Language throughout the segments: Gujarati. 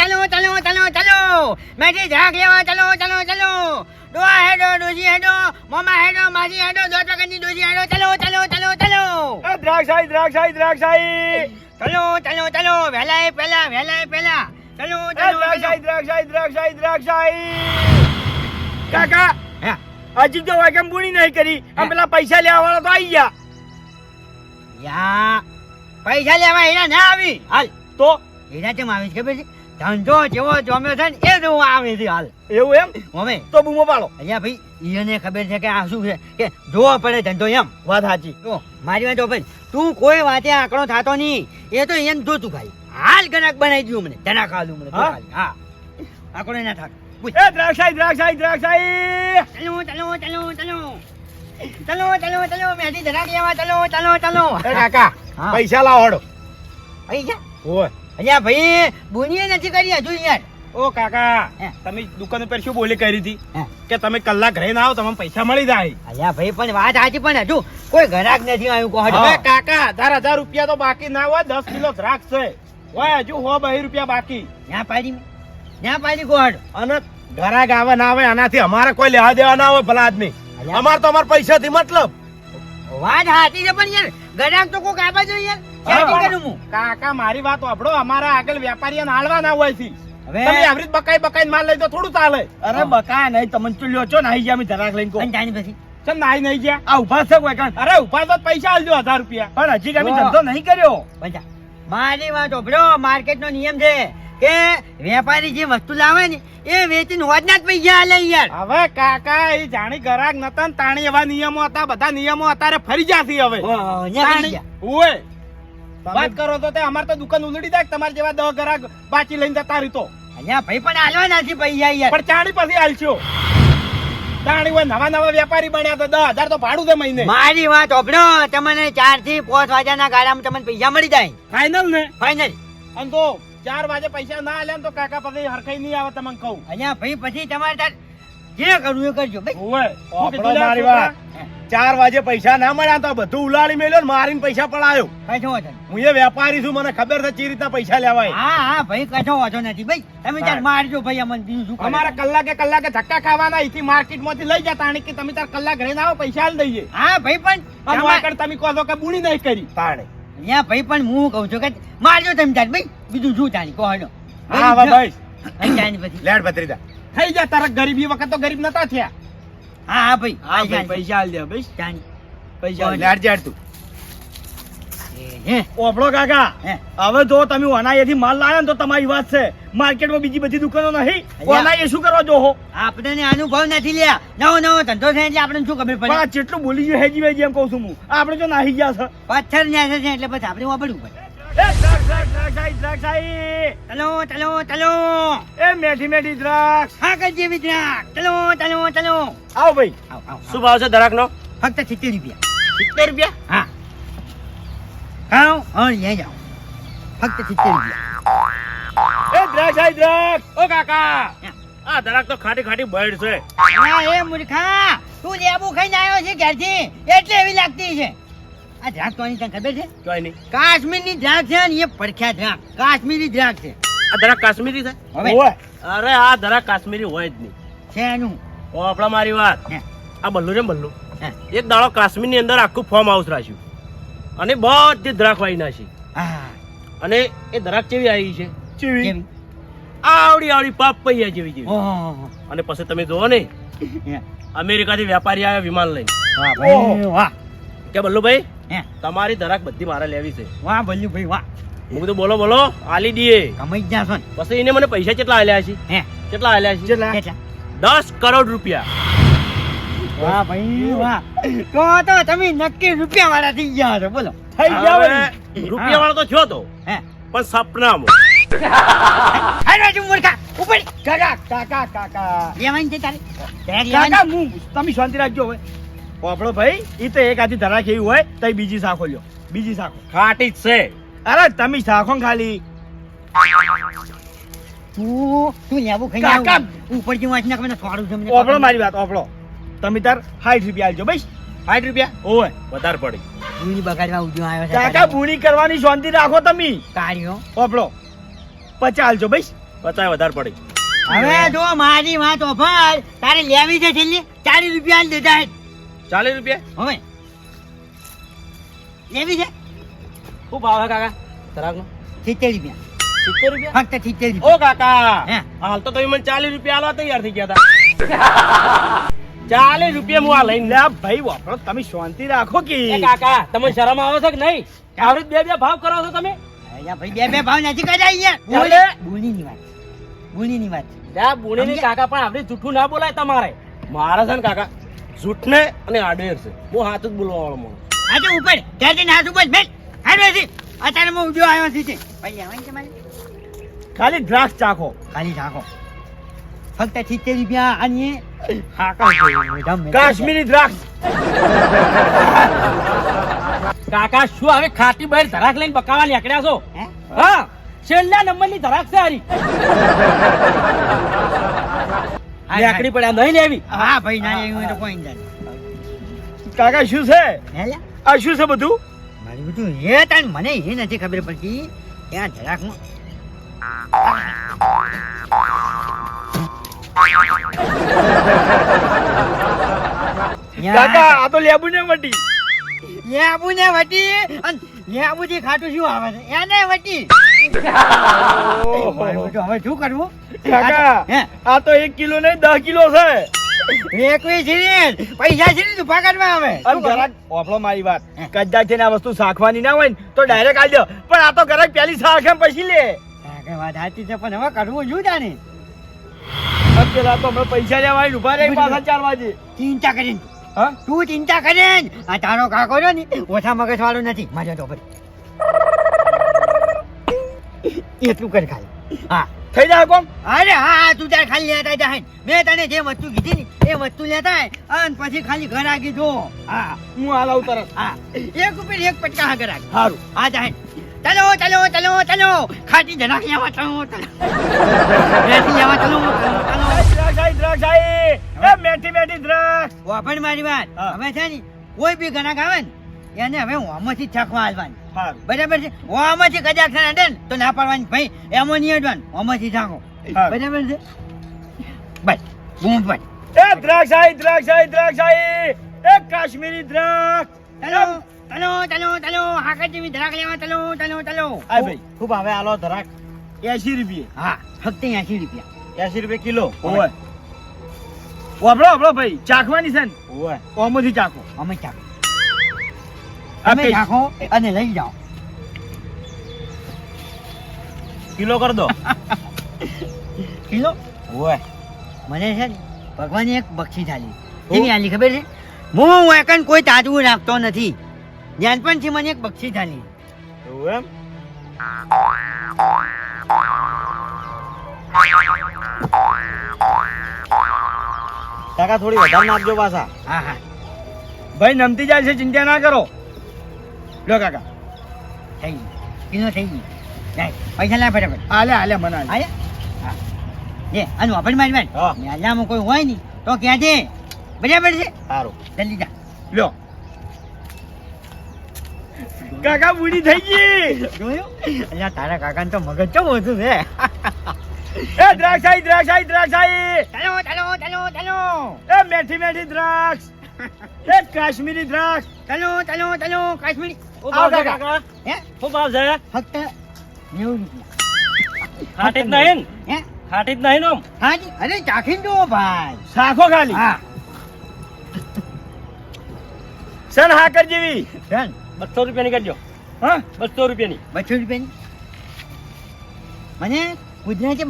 ચાલો ચાલો ચાલો ચાલો. મેથી ઝાક લેવા ચાલો ચાલો ચાલો. ડોહા હેડો ડોજી હેડો મોમા હેડો માજી હેડો દોઢ વખતની ડોજી હેડો. ચાલો ચાલો ચાલો ચાલો. દ્રાક્ષાઈ દ્રાક્ષાઈ દ્રાક્ષાઈ. ચાલો ચાલો ચાલો. વહેલા એ પહેલા. વહેલા એ પહેલા ચાલો ચાલો. દ્રાક્ષાઈ દ્રાક્ષાઈ દ્રાક્ષાઈ દ્રાક્ષાઈ. કાકા હજી તો વાકેમ પૂરી નહીં કરી. આ પેલા પૈસા લેવા વાળા તો આવી ગયા. યા. પૈસા લેવા એના ના આવી. હાલ. તો? એના કેમ આવી ખબર છે? ધંધો જેવો જમ્યો છે ને એ જોવા આવે છે હાલ. એવું એમ? મમ્મી તો બૂમો પાડો. અહીંયા ભાઈ એને ખબર છે કે આ શું છે? કે જોવો પડે ધંધો એમ. વાત સાચી. જો મારી વાત ભાઈ તું કોઈ વાતે આંકડો થતો નહીં. એ તો એને જોતું ખાલી હાલ ગણક બનાવી દઉં મને ધના ખાધું મને હા? આંકડો ના થાક. એ દ્રાક્ષાઈ દ્રાક્ષાઈ દ્રાક્ષાઈ. ચલો ચલો ચલો ચલો. ચલો ચલો ચલો મેથી ધરા લેવા ચલો ચલો ચલો. કાકા પૈસા લાવો પૈસા? ઓય અહીંયા ભાઈ બુનીએ નથી કરી હજુ યાર. ઓ કાકા તમે દુકાન ઉપર શું બોલી કરી હતી? કે તમે કલાક રહીને આવો તમને પૈસા મળી જાય. અલ્યા ભાઈ પણ વાત સાચી પણ હજુ કોઈ ઘરાક નથી આવ્યું કહો કાકા હજાર હજાર રૂપિયા તો બાકી ના હોય દસ કિલો દ્રાક્ષ છે હોય હજુ હો બહી રૂપિયા બાકી. ત્યાં પાડી ત્યાં પાડી ગોડ અને ઘરાક આવે ના આવે આનાથી અમારે કોઈ લેવા દેવા ના હોય ભલા આદમી. અમારે તો અમારા પૈસાથી મતલબ. વાત સાચી છે પણ યાર ઘરાક તો કોઈ કાપા જોઈએ યાર. કાકા મારી વાત વાપરો. અમારા આગળ વેપારી હાલવા ના હોય છે. તમે આવી બકાઈ બકાઈ માલ લઈ તો થોડું ચાલે. અરે બકા નહીં તમે ચુલ્યો છો નાહી ગયા અમે લઈને જાણી પછી? ચમ નાહી નહીં ગયા? આ ઊભા છે કોઈ કાંઈ? અરે ઊભા તો પૈસા આલજો હજાર રૂપિયા. પણ હજી કઈ ધંધો નહીં કર્યો. પંચા મારી વાત ઓભળો માર્કેટનો નિયમ છે કે વેપારી જે વસ્તુ લાવે ને એ વેચીને હોજના જ પૈસા આલે યાર. હવે કાકા એ જાણી ગરાક નતા ને તાણી એવા નિયમો હતા બધા નિયમો અત્યારે ફરી જાશે હવે. ઓય વાત કરો તો તે અમારે તો દુકાન ઉલડી જાય તમારે જેવા દસ ગરાક બાકી લઈને જતા રીતો અહીંયા ભાઈ પણ આલવા નથી પૈસા યાર. પણ ચાણી પછી આલશો તાણી હોય નવા નવા વેપારી બન્યા તો દસ હજાર તો ભાડું છે મહિને. મારી વાત ઓભડો તમને ચારથી પાંચ વાગ્યાના ગાળામાં તમને પૈસા મળી જાય. ફાઈનલ ને? ફાઇનલ અને તો ચાર વાગે પૈસા ના આલ્યા ને તો કાકા પછી હરખાઈ નહીં આવે તમને કહું. અહીંયા ભાઈ પછી તમારે જે કરવું એ કરજો. મારી વાત. ચાર વાગે પૈસા ના મળ્યા તો બધું ઉલાળી મેલ્યો ને મારીને પૈસા પડાયો. કશો વાંધો હું એ વેપારી છું મને ખબર છે ચી રીતના પૈસા લેવાય. હા હા ભાઈ કશો વાંધો નથી. ભાઈ તમે તાર મારજો ભાઈ અમને બીજું શું અમારે કલાકે કલાકે ધક્કા ખાવાના અહીંથી માર્કેટમાંથી લઈ જતા તાણી કે તમે તાર કલાક રહીને આવો પૈસા આલ દઈએ હા ભાઈ પણ તમે કહો છો કે બુણી નહીં કરી. તાણે. અહીંયા ભાઈ પણ હું કહું છું કે મારજો તમે તાર ભાઈ બીજું શું જાણી કહો હા ભાઈ લેડ ભત્રીજા. થઈ જા તારા ગરીબી વખત તો ગરીબ નતા થયા. હા હા ભાઈ. હા ભાઈ પૈસા આલ દે ભાઈ. પૈસા લાડ જાડ તું. એ, કાકા. હવે જો તમે ઓનાયેથી માલ લાવ્યા તો તમારી વાત છે. માર્કેટમાં બીજી બધી દુકાનો નહીં. ઓનાએ શું કરવા જોહો? આપણને અનુભવ નથી લ્યા. નવો નવો ધંધો થાય એટલે આપણે શું ખબર પડે? જેટલું બોલી ગયું હેજી ભાઈ એમ કહું છું હું. આપણે જો નાહી ગયા છે. પથ્થર ન્યા છે એટલે પછી આપણે વાપરવું પડે. દ્રાક્ષ, દ્રાક્ષ, દ્રાક્ષ, દ્રાક્ષ, દ્રાક્ષ દ્રાક્ષ દ્રાક્ષ દ્રાક્ષ ઓ કાકા આ દરાક તો ખાટી ખાટી બર્ડ છે મૂર્ખા તું લેબુ ખાઈને આવ્યો છે ઘેરથી એટલે એવી લાગતી છે આ ધ્રાક તો તને ખબર છે? કઈ નહીં કાશ્મીરની ધ્રાક છે ને એ પડખ્યા ધ્રાક કાશ્મીરી ધ્રાક છે. આ ધરા કાશ્મીરી છે? હવે. અરે આ ધરા કાશ્મીરી હોય જ નહીં. છે એનું. ઓ આપણા મારી વાત. આ બલ્લુ છે બલ્લુ? એક દાડો કાશ્મીરની અંદર આખું ફોર્મ હાઉસ રાખ્યું. અને બધી દ્રાક વાઈ નાખી. અને એ ધરાક કેવી આવી છે? ચીવી આવડી આવડી આવડી પાપૈયા જેવી જેવી. અને પછી તમે જોવો ને અમેરિકાથી વેપારી આવ્યા વિમાન લઈને. કે બલ્લુભાઈ હે? તમારી ધરાક બધી મારે લેવી છે. વાહ ભલ્યું ભાઈ વાહ. હું તો બોલો બોલો આલી દીએ કમાઈ ગયા છો પછી એને મને પૈસા કેટલા આલ્યા છે? હે? કેટલા આલ્યા છે? કેટલા? દસ કરોડ રૂપિયા. વાહ ભાઈ વાહ. તો તો તમે નક્કી રૂપિયા વાળા થઈ ગયા છો બોલો. થઈ ગયા હવે રૂપિયા વાળો તો છો તો. હે? પણ સપનામાં. હાલો તું મૂર્ખા ઉપર. કાકા કાકા કાકા. લેવાની છે તારે? તારે કાકા હું તમે શાંતિ રાખજો હવે. આપણો ભાઈ ઈ તો એક આધી ધરા એવી હોય તો બીજી શાખો લ્યો. બીજી શાખો ખાટી જ છે. અરે તમે શાખો ને ખાલી. તું તું લેવું ખાઈ કાકા! ઉપર જે વાંચના કમે થોડું જમને મને મારી વાત ઓપડો તમે તાર 60 રૂપિયા આલજો ભાઈ સાઠ રૂપિયા? ઓય વધારે પડી. ભૂણી બગાડવા ઉજો આવ્યો છે કાકા ભૂણી કરવાની શાંતિ રાખો તમે. કાઢ્યો ઓપડો પચાસ આલજો ભાઈ પચાસ વધારે પડી. હવે જો મારી વાત ઓફર તારે લેવી છે છેલ્લી? ચાલીસ રૂપિયા દીધા હે ચાલીસ રૂપિયા? હવે લેવી છે? શું ભાવ હે કાકા? ધરાકનો સિત્તેર રૂપિયા. સિત્તેર રૂપિયા? ફક્ત સિત્તેર ઓ કાકા! હાલ તો તમે મને ચાલીસ રૂપિયા આલવા તૈયાર થઈ ગયા હતા ચાલીસ રૂપિયા હું આ લઈને લે. ભાઈ વાપરો તમે શાંતિ રાખો કે. કાકા તમને શરમ આવે છે કે નહીં? આવડી બે બે ભાવ કરો છો તમે? અહીંયા ભાઈ બે બે ભાવ નથી કર્યા અહીંયા ચાલે. બોલીની વાત. બોલીની વાત. ત્યાં બોણીની કાકા પણ આપણે જૂઠું ના બોલાય તમારે. મારે છે ને કાકા જૂઠ ને અને આડેર છે. હું હાથ જ બોલવા વાળો માણસ. આજે ઉપર ત્યાંથી નાથ ઉપર બેસ. હાડો છે અત્યારે હું ઉડ્યો આવ્યો છું ભાઈ લેવાની છે મારે? ખાલી દ્રાક્ષ ચાખો. ખાલી ચાખો. ફક્ત સિત્તેર રૂપિયા અને કાશ્મીરી દ્રાક્ષ. કાકા શું હવે ખાટી બહાર ધરાક લઈને બકાવા નીકળ્યા છો? હા છેલ્લા નંબરની ધરાક છે હારી. નીકળી પડ્યા નહીં લેવી. હા ભાઈ ના એવું તો કોઈ નહીં કાકા શું છે? આ શું છે બધું? મારી બધું એ તાણ મને એ નથી ખબર પડતી. ત્યાં જરાકમાં કાકા આ તો લેબુ ને મટી લેબુ ને વટી લેબુ ખાટું શું આવે છે? એને વટી. હવે શું કરવું? કાકા આ તો એક કિલો નહીં દસ કિલો છે. એકવી સિરીઝ પૈસા સિરીઝ આવે. અને જરાક મારી વાત. કદાચ છે ને આ વસ્તુ શાખવાની ના હોય ને તો ડાયરેક્ટ આલી પણ આ તો ઘરાક પેલી શાખ એમ પછી લે. વાત સાચી છે પણ હવે કરવું શું જાણે પેલા તો હમણાં પૈસા લેવા ઊભા રહી પાછા ચાર વાગે. ચિંતા કરીને. તું ચિંતા કરે આ તારો કાકો છે ને ઓછા મગજ વાળો નથી મજા તો ભાઈ એટલું કર ખાલી. હા. થઈ જાય કોમ? અરે હા હા તું તાર ખાલી લેતા જાય મેં તને જે વસ્તુ કીધી ને એ વસ્તુ લેતા અને પછી ખાલી ઘર આગી જો. હા. હું હાલ આવું તરત હા. એક ઉપર એક પટકા હા ઘર આગી. સારું હા જા હેડ. ચલો ચલો ચલો ચલો. ખાટી જરાક આવા ચલો ચલો. બેસી આવા ચલો મેઠી મેઠી દ્રાક્ષ. મારી વાત. હવે છે ને કોઈ બી ગણાક આવે ને એને હવે હોમાંથી છકવા હાલવાની. બરાબર છે? હોમાંથી કદાચ ને તો ના પાડવાની. ભાઈ એમો નહીં અડવાનું હોમાંથી છાંકો બરાબર છે? બસ બૂમ પર એ દ્રાક્ષ આઈ, દ્રાક્ષ આઈ, એ કાશ્મીરી દ્રાક્ષ. ચલો ચલો ચલો ચલો હાકર જેવી ધરાક લેવા ચલો ચલો ચલો. આય ભાઈ ખૂબ આવે આલો ધરાક. એસી રૂપિયા. હા. ફક્ત એસી રૂપિયા. એસી રૂપિયા કિલો. ઓય. વાપરો વાપરો ભાઈ ચાખવાની છે ને? ઓય. ઓમોથી ચાખો. અમે ચાખો. અમે ચાખો અને લઈ જાઓ. કિલો કરી દો. કિલો? ઓય. મને છે ને ભગવાને એક બક્ષી થાલી કેવી આલી ખબર છે? હું એકન કોઈ તાજવું રાખતો નથી. નાનપણથી મને એક બક્ષી થાલી એવું એમ? કાકા થોડી વધારે નાખજો પાછા. હા હા. ભાઈ નમતી જાય છે ચિંતા ના કરો. લો કાકા. થઈ ગયું. કિલો થઈ ગયું. પૈસા લા ફટાફટ. આલે આલે મને આલે. હા. જે અને વાપર મારી હા. મેલામાં કોઈ હોય નહીં તો ક્યાં છે બરાબર છે? સારું. જલ્દી જા. લ્યો કાકા બુડી થઈ ગઈ. અહીંયા તારા કાકા તો મગજ ચમ ઓછું છે? એ દ્રાક્ષાઈ દ્રાક્ષાઈ દ્રાક્ષ આઈ, દ્રાક્ષ આઈ. ચાલો ચાલો ચાલો ચાલો. એ મેઠી મેઠી દ્રાક્ષ. એ કાશ્મીરી દ્રાક્ષ. ચાલો ચાલો ચાલો કાશ્મીરી. આવો કાકા. હે? શું ભાવ છે? ફક્ત નેવું રૂપિયા. ખાટી જ નહીં હે? ખાટી જ નહીં ઓમ આમ? હા જી અરે ચાખી દો ભાઈ. સાખો ખાલી? હા. સન હાકર જેવી? ચાલ બસો રૂપિયાની કરજો હા? બસો રૂપિયાની. બસો રૂપિયાની? મને ગુજરાતી.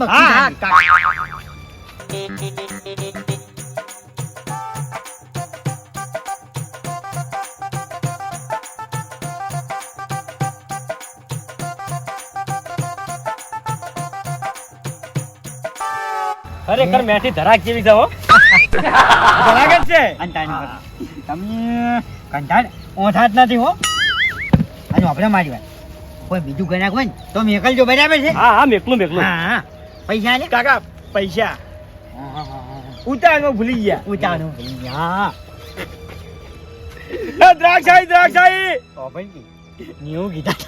ખરેખર મેથી ધરાક જેવી છે હો. બરાબર જ છે. તમે કંટાળ ઓછા જ નથી હો. અને આપણે મારી વાત. કોઈ બીજું ગણાક હોય ને તો મેકલજો બરાબર છે? હા હા મેકલું મેકલું. હા હા. પૈસા ને? કાકા પૈસા. હા, ભૂલી ગયા. હા. ભૂલી ગયા હા. દ્રાક્ષાઈ દ્રાક્ષાઈ. તો ભાઈ નિયો ગીતા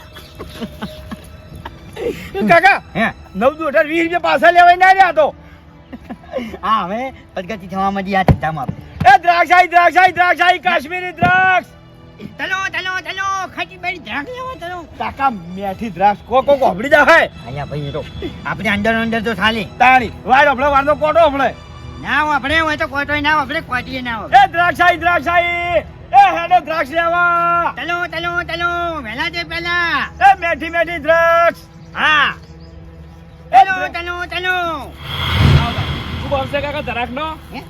કાકા હે? નવ દુ અઢાર વીસ રૂપિયા પાછા લેવાય ના રહ્યા તો. હા હવે પદગતિ થવા માંડી આ ધંધામાં આપણે. એ દ્રાક્ષાઈ દ્રાક્ષાઈ દ્રાક્ષાઈ કાશ્મીરી દ્રાક્ષ. ચલો ચલો ચલો ખાટી બેડી ધ્રાગ લેવા ચલો કાકા મેઠી દ્રાક્ષ કો કો કોબડી જાય અહીંયા ભાઈ તો આપણે અંદર અંદર તો ચાલે તાણી વાડ હમણે વારનો કોટો હમણે ના આપણે હોય તો કોટો ના આપણે કોટીએ ના હોય એ દ્રાક્ષાઈ દ્રાક્ષાઈ એ હેડો દ્રાક્ષ લેવા. ચલો ચલો ચલો વેલા જે પેલા એ મેઠી મેઠી દ્રાક્ષ. હા. ચલો ચલો ચલો શું ભાવ કાકા ધરાકનો નો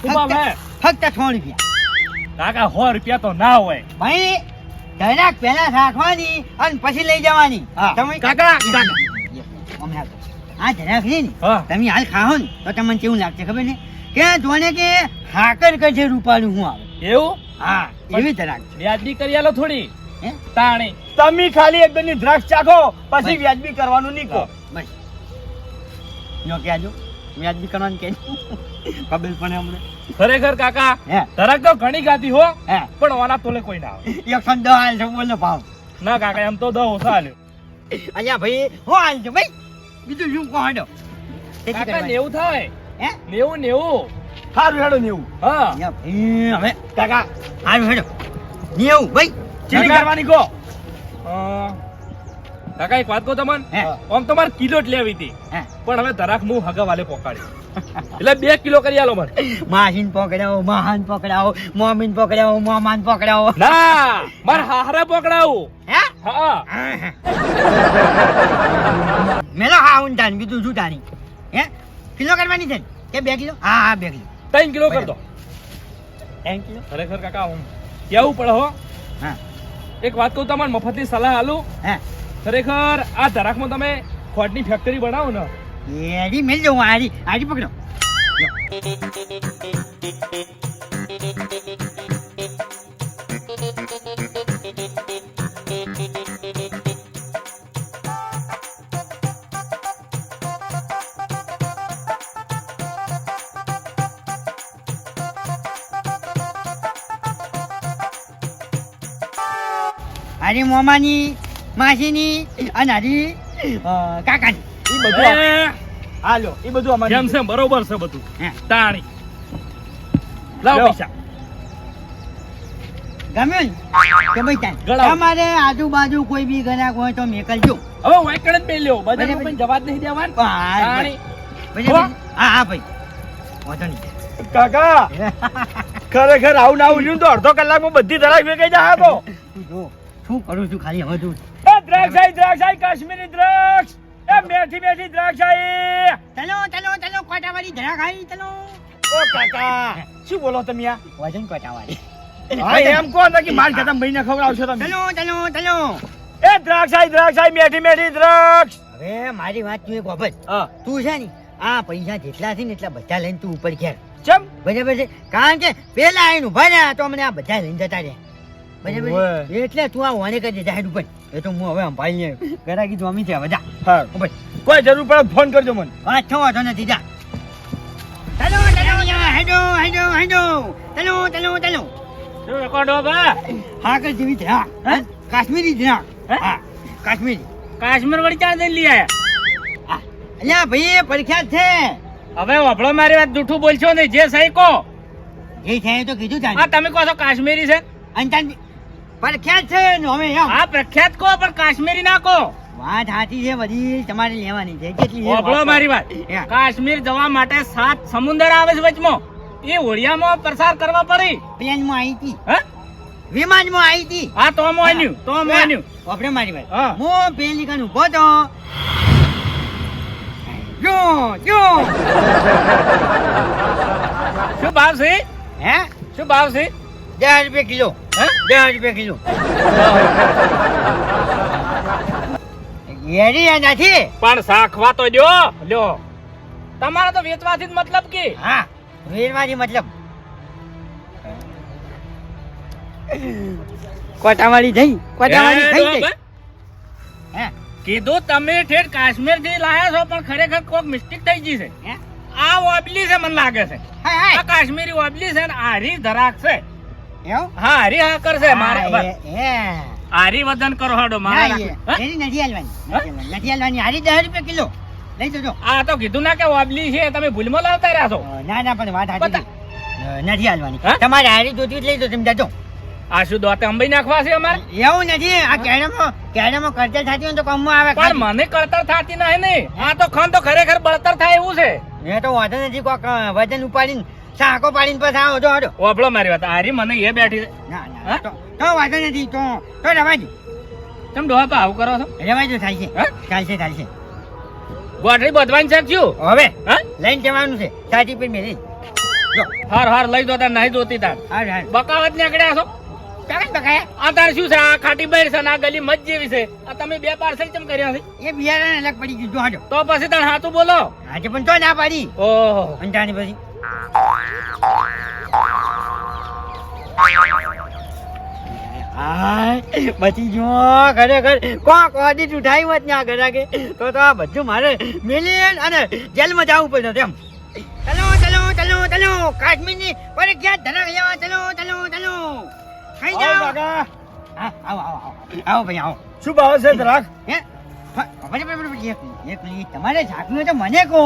શું ભાવ હે? ફક્ત સો રૂપિયા. કાકા સો રૂપિયા તો ના હોય. ભાઈ ધરાક પહેલા રાખવાની અને પછી લઈ જવાની. તમે કાકા! આ ધરાક છે ને તમે હાલ ખાઓ ને તો તમને કેવું લાગશે ખબર ને કે જોને કે હાકર કરશે રૂપાનું હું આવે. એવું? હા એવી ધરાક છે. વ્યાજબી કરી આલો થોડી. હે? તાણી. તમે ખાલી એક બેની દ્રાક્ષ ચાખો પછી વ્યાજબી કરવાનું નીકો બસ. જો કે આજો વ્યાજબી કરવાનું કે ખબર પણ હમણે ખરેખર કાકા ધરાક તો ઘણી ગાતી હો પણ ઓના તોલે કોઈ ના આવે. એક દસ હાલ છે બોલો ભાવ. ના કાકા એમ તો દો ઓછા આલ્યો અહીંયા ભાઈ હું હાલ છે ભાઈ. બીજું શું કહો હાડો? કાકા. નેવું થાય. હે? નેવું નેવું. સારું હેડો નેવું. હા. ભાઈ હવે કાકા હાલ હેડો. નેવું ભાઈ. ચીલી. કરવાની કો અ, કાકા એક વાત કહું તમને? આમ તમારે કિલો જ લેવી હતી. પણ હવે ધરાક હું હગા વાલે પોકાડી. એટલે બે કિલો કરી આલો મને. માહીન પકડાવો મહાન પકડાવો મોમીન પકડાવો મોમાન પકડાવો. ના મારે હારે પકડાવો. હે? હા. મેલો હા. હું તાની બીજું શું તાની હે? કિલો કરવાની છે? કે બે કિલો? હા હા બે કિલો. ત્રણ કિલો કર દો. ત્રણ કિલો? ખરેખર કાકા હું કેવું પડે હો? હા. એક વાત કહું તમારે મફતની સલાહ આલું. હે? ખરેખર આ ધરાકમાં તમે ખોટની ફેક્ટરી બનાવો ને. એડી મેલ જવું આડી આડી પકડો. અરે મોમાની. માસીની અને અ, કાકાની. એ બધું હાલો એ, બધું અમારી જેમ છે? બરોબર છે બધું. તાણી. લાવ પૈસા. ગમ્યું કે ભાઈ ત્યાં તમારે આજુબાજુ કોઈ બી ગ્રાહક હોય તો મેકલજો. હવે વાંકણ જ બે લ્યો બધા પણ જવા જ નહીં દેવાનું. હો? હા ભાઈ. વાંધો નહીં. કાકા ખરેખર આવું ના આવું તો અડધો કલાકમાં બધી ધરાવી વેચાઈ જાય તો શું કરું છું ખાલી હવે તું. દ્રાક્ષાઈ દ્રાક્ષાઈ કાશ્મીરી દ્રાક્ષ. એ મેઠી મેઠી દ્રાક્ષાઈ ચલો ચલો ચલો કોટાવાળી ખાઈ ચલો. ઓ કાકા શું બોલો તમે આ? વજન કોટાવાળી. હા એમ કહો ને કે માર ખાતા મહિને ખવડાવશો તમે. ચલો ચલો ચલો. એ દ્રાક્ષાઈ દ્રાક્ષાઈ મેઠી મેઠી દ્રાક્ષ. હવે મારી વાત તું એક વખત તું છે ને આ પૈસા જેટલા છે ને એટલા બધા લઈને તું ઉપર ઘેર. ચમ? બરાબર છે? કારણ કે પેલા આઈને ઊભા રહ્યા તો અમને આ બધા લઈને જતા રહ્યા? એટલે તું આ વાને કરી દે ઉપર. એ તો હું હવે સંભાળી ગરાકી કીધું અમી છે બધા હા ભાઈ. કોઈ જરૂર પડે ફોન કરજો મને. હા છો વાંધો નથી જા. ચલો ચલો યા, હેડો હેડો હેડો. ચલો ચલો ચલો શું રેકોર્ડો બા? હા કર જેવી હા. કાશ્મીરી ધરા હે? કાશ્મીરી. કાશ્મીર વળી ક્યાં દઈ લઈ આયા હા. અલ્યા ભાઈ એ પ્રખ્યાત છે. હવે વભળો મારી વાત જૂઠું બોલશો ને જે સહી કહો. જે છે એ તો કીધું આ હા તમે કહો છો કાશ્મીરી છે? અંતન પ્રખ્યાત છે હવે એમ. આ પ્રખ્યાત કો પણ કાશ્મીરી ના કો વાત સાચી છે બધી તમારે લેવાની છે. કેટલી ઓબળો મારી વાત. હા. કાશ્મીર જવા માટે સાત સમુદ્ર આવે છે વચમાં. એ ઓળિયામાં પ્રસાર કરવા પડી. પ્લેનમાં આવી હતી. હે? વિમાનમાં આવી હતી. આ તો મોન્યું તો મોન્યું આપણે મારી વાત. હું. પેલી કન ઊભો તો. જો જો. શું ભાવ છે હે? શું ભાવ છે દસ રૂપિયા કિલો. દસ રૂપિયા કિલો. ઘેરી નથી? પણ શાખવા તો જો લ્યો તમારે તો વેચવાથી મતલબ કે. હા વેચવાથી મતલબ. કોટાવાળી થઈ કોટાવાળી થઈ ગઈ. હે? કીધું તમે ઠેર કાશ્મીરથી લાયા છો પણ ખરેખર કોક મિસ્ટેક થઈ ગઈ છે. આ ઓબલી છે મને લાગે છે. આ કાશ્મીરી ઓબલી છે ને આરી ધરાક છે. એવું હા હરી હાકર છે મારે હા, બસ. એ- એ. આરી વજન કરો હાડો ના, મારા એ- હા? એની નથી હાલવાની. નથી હાલવાની. હારી દસ રૂપિયા કિલો લઈ જજો આ તો કીધું ના કે વાબલી છે તમે ભૂલમાં લાવતા રહ્યા છો ના ના પણ વાત સાચી બતા. છે. અ, નથી હાલવાની તમારે હારી જોતી લઈ જજો તમે જજો આ શું દોતે અંબાઈ નાખવા છે અમારે એવું નથી આ કેળામાં કેળામાં કરતલ થતી હોય તો કામમાં આવે પણ મને કરતર થતી નહીં ને આ તો ખન તો ખરેખર બળતર થાય એવું છે એ તો વાંધો નથી કોક વજન ઉપાડીને સાકો પાડીને પછી આવો જો હડો ઓભળો મારી વાત. આરી મને એ બેઠી ના ના? તો વાંધો નથી તો તો રવાજો તમે ડોહા આવું કરો છો? રવાજો થાય છે થાય છે થાય છે ગોઠરી બધવાની છે શું હવે? હા? લઈને જવાનું છે. સાચી પર મેરી હાર હાર લઈ દો તાર નહીં જોતી તાર. બકાવત નીકળ્યા છો? કાકા બકાયા આ તાર શું છે? આ ખાટી બૈર છે આ ગલી મજ જેવી છે. આ તમે બે પાર્સલ ચમ કર્યા છે? એ બિયારણ અલગ પડી ગયું. જો તો પછી તાર હાથું બોલો? આજે પણ તો ના પાડી. ઓહો. અંજાની પછી? બચી જો ખરેખર કોક ઓડિટ ઉઠાઈ હોત ને આ ઘરાકે તો તો આ બધું મારે મિલિયન અને જેલમાં જવું પડે તેમ. ચલો ચલો ચલો ચલો. કાશ્મીરની પરીક્ષા ધરા લેવા ચલો ચલો ચલો. ખાઈ આવો જાઓ. કાકા. હા, આવો આવો આવો. આવો ભાઈ આવો. શું ભાવ છે હે એક તમારે ઝાકનું તો મને કહો.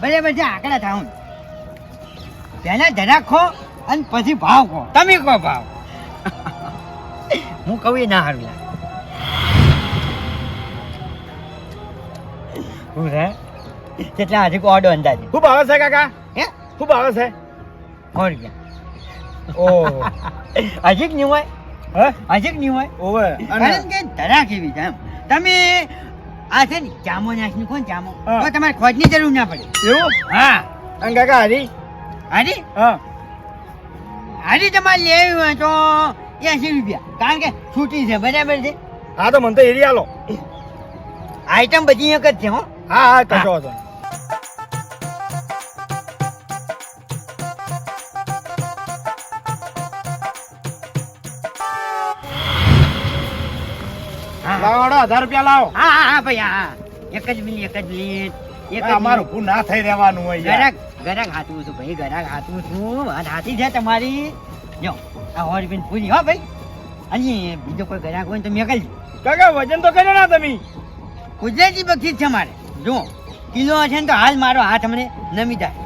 બરાબર છે આંકડા થાઉં. પહેલા જરાક ખો અને પછી ભાવ કહો. તમે કહો ભાવ. હું કહું એ ના હારું લાગે. કેટલા હજી ઓડો અંદાજે? ખૂબ આવે છે કાકા? હે? ખૂબ આવે છે સો રૂપિયા. ઓ. હજી નહીં હોય? હે? હજી નહીં હોય? ઓવે કારણ કે ધરા કેવી છે એમ. તમે આ છે ને જામો નાખની કોણ જામો. તો તમારે ખોજની જરૂર ના પડે. એવું? હા. અને કાકા હરી? હરી? હા. હરી તમારે લેવી હોય તો એસી રૂપિયા. કારણ કે છૂટી છે બરાબર છે? હા તો મને તો એરી આલો. આઈટમ બધી એક જ છે હો. હા હા કશો વાંધો હા. હજાર રૂપિયા લાવો. હા હા હા ભાઈ હા. એક જ મિનિટ એક જ મિનિટ એક અમારું. ભૂ ના થઈ રહેવાનું હોય ગરાક ગરાક હાથવું છું ભાઈ ગરાક હાથવું છું. હાથી છે તમારી. જો આ રૂપિયાની પૂરી હો ભાઈ. અહીં બીજો કોઈ ગરાક હોય તો મેકલજો. કાકા વજન તો કર્યો ના તમે. ગુજરાતી બક્ષીસ છે મારે. જો કિલો હશે ને તો હાલ મારો હાથ મને નમી જાય.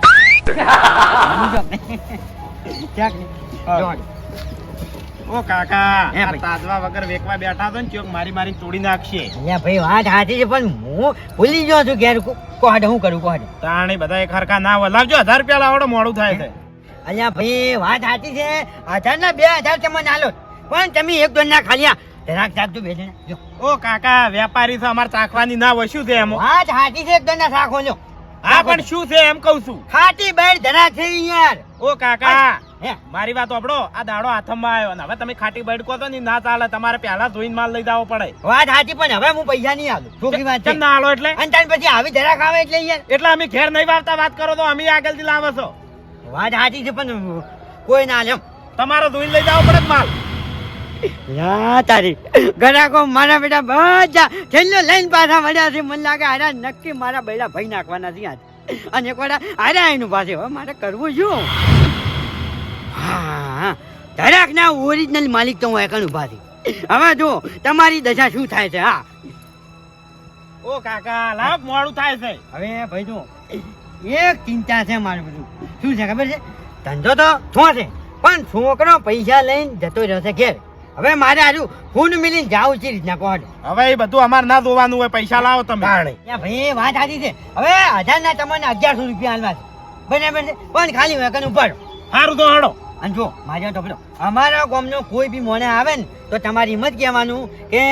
ઓ કાકા આ તાજવા વગર વેકવા બેઠા તો ને ચોક મારી મારી તોડી નાખશે. અલ્યા ભાઈ વાત સાચી છે પણ હું ભૂલી ગયો છું ઘેર. કોહાડે હું કરું કોહાડે? તાણે બધા એક હરખા ના લાવજો હજાર રૂપિયા લાવડો મોડું થાય છે. અલ્યા ભાઈ વાત સાચી છે. હજાર ના બે હજાર તમને આલો. પણ તમે એક દોન ના ખાલી જરાક ચાકજો બે જણા. ઓ કાકા વેપારી છે અમારે ચાખવાની ના હોય. શું છે એમ? વાત સાચી છે એક દોન ના ચાખો લ્યો હા પણ શું છે એમ કઉ છું. ખાટી બેડ ધરા છે યાર. ઓ કાકા હે મારી વાત આપડો આ દાડો હાથમાં આવ્યો ને હવે તમે ખાટી બૈડકો તો ને ના ચાલે. તમારે પહેલા ધોઈન માલ લઈ જવો પડે. વાત સાચી પણ હવે હું પૈસા નહીં આલું છોકરી વાત કેમ ના આલો એટલે? અને પછી આવી જરાક આવે એટલે યાર એટલે અમે ઘેર નહીં વાવતા વાત કરો તો અમે આગળથી લાવો છો. વાત સાચી છે પણ કોઈ ના લેમ તમારે ધોઈને લઈ જવો પડે માલ. યા તારી. ગરાકો મારા બેટા બધા છેલ્લો લઈને પાછા મળ્યા છે. મને લાગે હારા નક્કી મારા બેડા ભાઈ નાખવાના છે આજ અને એક વાર હારા એનું પાસે હવે મારે કરવું શું? હા દરેક ના ઓરિજિનલ માલિક તો હું એકણ ઊભા છે. હવે જો તમારી દશા શું થાય છે હા? ઓ કાકા લાવ મોડું થાય છે. હવે ભાઈ જો એક ચિંતા છે મારું બધું. શું છે ખબર છે? ધંધો તો છો છે પણ છોકરો પૈસા લઈને જતો રહેશે ઘેર. હવે મારે આજુ ખૂન મિલીને જાવું છે રીતના કોડ હવે એ બધું અમારે ના જોવાનું હોય પૈસા લાવો તમે. ભાઈ વાત સાચી છે. હવે હજાર ના તમને અગિયારસો રૂપિયા હાલવા છે. બરાબર છે? પણ ખાલી વેકન ઉપર. સારું તો હડો અને જો મારે તો અમારા ગામનો કોઈ બી મોને આવે ને તો તમારી હિંમત કહેવાનું કે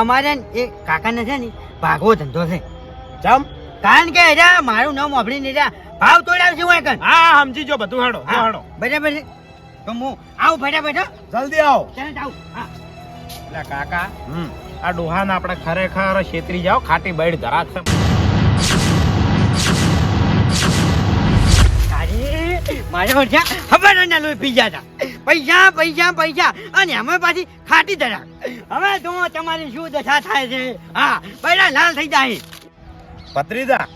અમારે એ કાકાને છે ને ભાગવો ધંધો છે. જમ કારણ કે એરા મારું નામ વાપરીને એરા ભાવ તોડાવશે હું એક હા સમજી જો બધું હડો હાડો. બરાબર છે. તો હું આવું ફટાફટ હો. જલ્દી આવો. તરત આવું હા. એટલે કાકા આ ડોહાને આપણે ખરેખર છેતરી જાઓ ખાટી બૈડ ધરાક છે. મારે ઓછા ખબર ના લોહી પી ગયા હતા પૈસા પૈસા પૈસા. અને અમે પાછી ખાટી ધરા હવે તો તમારી શું દશા થાય છે? હા પહેલા લાલ થઈ જાય. ભત્રીજા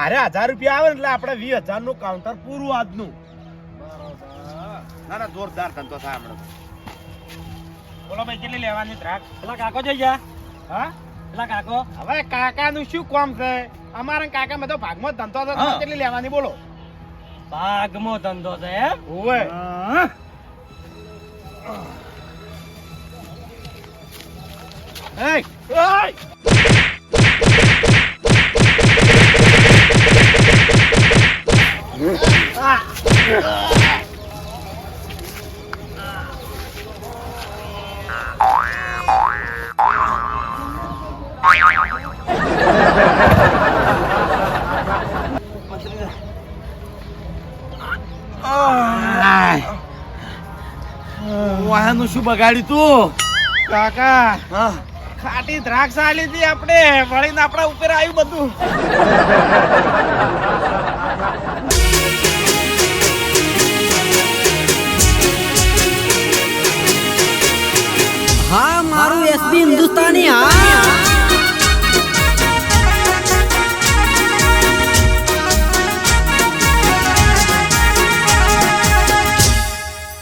આરે હજાર રૂપિયા આવે એટલે આપણે વીસ હજારનું કાઉન્ટર પૂરું આજનું. ના ના જોરદાર ધંધો થાય હમણાં. બોલો ભાઈ કેટલી લેવાની દ્રાક્ષ પેલા કાકો જઈ જા હા? પેલા કાકો. હવે કાકાનું શું કામ છે? અમારા કાકા બધો ભાગમાં ધંધો તમે કેટલી લેવાની બોલો. ભાગમો ધંધો છે એમ? ઓવે એય, વાહનનું શું બગાડ્યું તું? કાકા હા. ખાટી દ્રાક્ષ આલી હતી આપણે. વળીને આપણા ઉપર આવ્યું બધું. હા મારું એસબી હિન્દુસ્તાની હા.